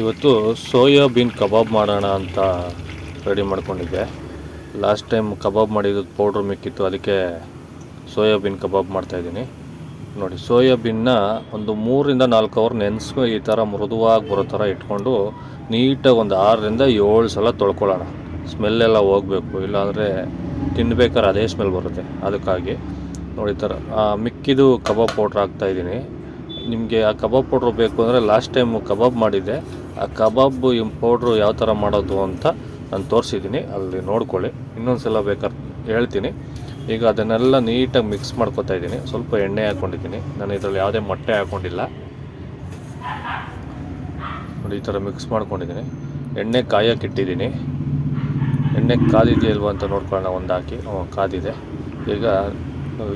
ಇವತ್ತು ಸೋಯಾಬೀನ್ ಕಬಾಬ್ ಮಾಡೋಣ ಅಂತ ರೆಡಿ ಮಾಡ್ಕೊಂಡಿದ್ದೆ. ಲಾಸ್ಟ್ ಟೈಮ್ ಕಬಾಬ್ ಮಾಡಿದ್ದು ಪೌಡ್ರ್ ಮಿಕ್ಕಿತ್ತು, ಅದಕ್ಕೆ ಸೋಯಾಬೀನ್ ಕಬಾಬ್ ಮಾಡ್ತಾಯಿದ್ದೀನಿ ನೋಡಿ ಸೋಯಾಬೀನ್ನ ಒಂದು ಮೂರಿಂದ ನಾಲ್ಕು ಅವರ್ ನೆನೆಸ್ಕೊ ಈ ಥರ ಮೃದುವಾಗಿ ಬರೋ ಥರ ಇಟ್ಕೊಂಡು ನೀಟಾಗಿ ಒಂದು ಆರರಿಂದ ಏಳು ಸಲ ತೊಳ್ಕೊಳ್ಳೋಣ. ಸ್ಮೆಲ್ಲೆಲ್ಲ ಹೋಗಬೇಕು, ಇಲ್ಲಾಂದರೆ ತಿನ್ಬೇಕಾದ್ರೆ ಅದೇ ಸ್ಮೆಲ್ ಬರುತ್ತೆ. ಅದಕ್ಕಾಗಿ ನೋಡಿ ಥರ ಮಿಕ್ಕಿದು ಕಬಾಬ್ ಪೌಡ್ರ್ ಹಾಕ್ತಾಯಿದ್ದೀನಿ ನಿಮಗೆ ಆ ಕಬಾಬ್ ಪೌಡ್ರು ಬೇಕು ಅಂದರೆ ಲಾಸ್ಟ್ ಟೈಮು ಕಬಾಬ್ ಮಾಡಿದ್ದೆ. ಆ ಕಬಾಬ್ ಪೌಡ್ರು ಯಾವ ಥರ ಮಾಡೋದು ಅಂತ ನಾನು ತೋರಿಸಿದ್ದೀನಿ ಅಲ್ಲಿ ನೋಡ್ಕೊಳ್ಳಿ. ಇನ್ನೊಂದು ಸಲ ಬೇಕಾದ್ರೆ ಹೇಳ್ತೀನಿ. ಈಗ ಅದನ್ನೆಲ್ಲ ನೀಟಾಗಿ ಮಿಕ್ಸ್ ಮಾಡ್ಕೊತಾ ಇದ್ದೀನಿ. ಸ್ವಲ್ಪ ಎಣ್ಣೆ ಹಾಕ್ಕೊಂಡಿದ್ದೀನಿ. ನಾನು ಇದರಲ್ಲಿ ಯಾವುದೇ ಮೊಟ್ಟೆ ಹಾಕ್ಕೊಂಡಿಲ್ಲ ನೋಡಿ, ಈ ಥರ ಮಿಕ್ಸ್ ಮಾಡ್ಕೊಂಡಿದ್ದೀನಿ. ಎಣ್ಣೆ ಕಾಯಕ್ಕೆ ಇಟ್ಟಿದ್ದೀನಿ. ಎಣ್ಣೆ ಕಾದಿದೆಯಲ್ವ ಅಂತ ನೋಡ್ಕೊಳ್ಳೋಣ. ಒಂದು ಹಾಕಿ. ಕಾದಿದೆ. ಈಗ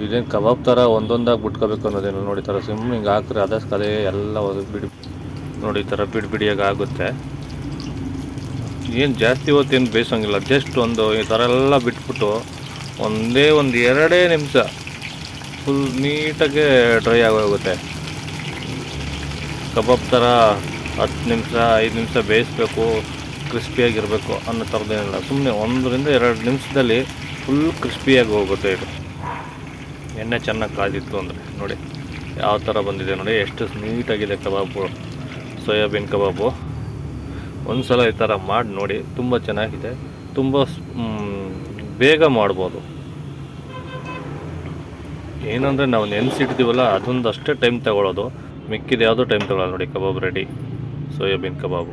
ಇದೇನು ಕಬಾಬ್ ಥರ ಒಂದೊಂದಾಗಿ ಬಿಟ್ಕೋಬೇಕು ಅನ್ನೋದೇನು ನೋಡಿ ಥರ ಸಿಮ್ ಹಿಂಗೆ ಹಾಕ್ರೆ ಅದಷ್ಟು ಅದೇ ಎಲ್ಲ ಬಿಡಿ, ನೋಡಿ ಈ ಥರ ಬಿಡಿ ಬಿಡಿಯಾಗಿ ಆಗುತ್ತೆ. ಏನು ಜಾಸ್ತಿ ಹೊತ್ತೇನು ಬೇಯಿಸೋಂಗಿಲ್ಲ ಜಸ್ಟ್ ಒಂದು ಈ ಥರ ಎಲ್ಲ ಬಿಟ್ಬಿಟ್ಟು ಒಂದೇ ಒಂದು ಎರಡೇ ನಿಮಿಷ ಫುಲ್ ನೀಟಾಗೆ ಡ್ರೈ ಆಗೋಗುತ್ತೆ. ಕಬಾಬ್ ಥರ ಹತ್ತು ನಿಮಿಷ, ಐದು ನಿಮಿಷ ಬೇಯಿಸ್ಬೇಕು, ಕ್ರಿಸ್ಪಿಯಾಗಿರಬೇಕು ಅನ್ನೋ ಥರದ್ದೇನಿಲ್ಲ ಸುಮ್ಮನೆ ಒಂದರಿಂದ ಎರಡು ನಿಮಿಷದಲ್ಲಿ ಫುಲ್ ಕ್ರಿಸ್ಪಿಯಾಗಿ ಹೋಗುತ್ತೆ ಇದು. ಎಣ್ಣೆ ಚೆನ್ನಾಗಿ ಕಾದಿತ್ತು ಅಂದರೆ, ನೋಡಿ, ಯಾವ ಥರ ಬಂದಿದೆ ನೋಡಿ, ಎಷ್ಟು ನೀಟಾಗಿದೆ ಕಬಾಬು, ಸೋಯಾಬೀನ್ ಕಬಾಬು. ಒಂದು ಸಲ ಈ ಥರ ಮಾಡಿ ನೋಡಿ, ತುಂಬ ಚೆನ್ನಾಗಿದೆ. ತುಂಬ ಬೇಗ ಮಾಡ್ಬೋದು. ಏನಂದರೆ ನಾವು ನೆನೆಸಿಡ್ತೀವಲ್ಲ ಅದೊಂದು ಅಷ್ಟೇ ಟೈಮ್ ತಗೊಳ್ಳೋದು ಮಿಕ್ಕಿದ ಯಾವುದೋ ಟೈಮ್ ತಗೊಳ್ಳೋದು ನೋಡಿ, ಕಬಾಬ್ ರೆಡಿ ಸೋಯಾಬೀನ್ ಕಬಾಬು.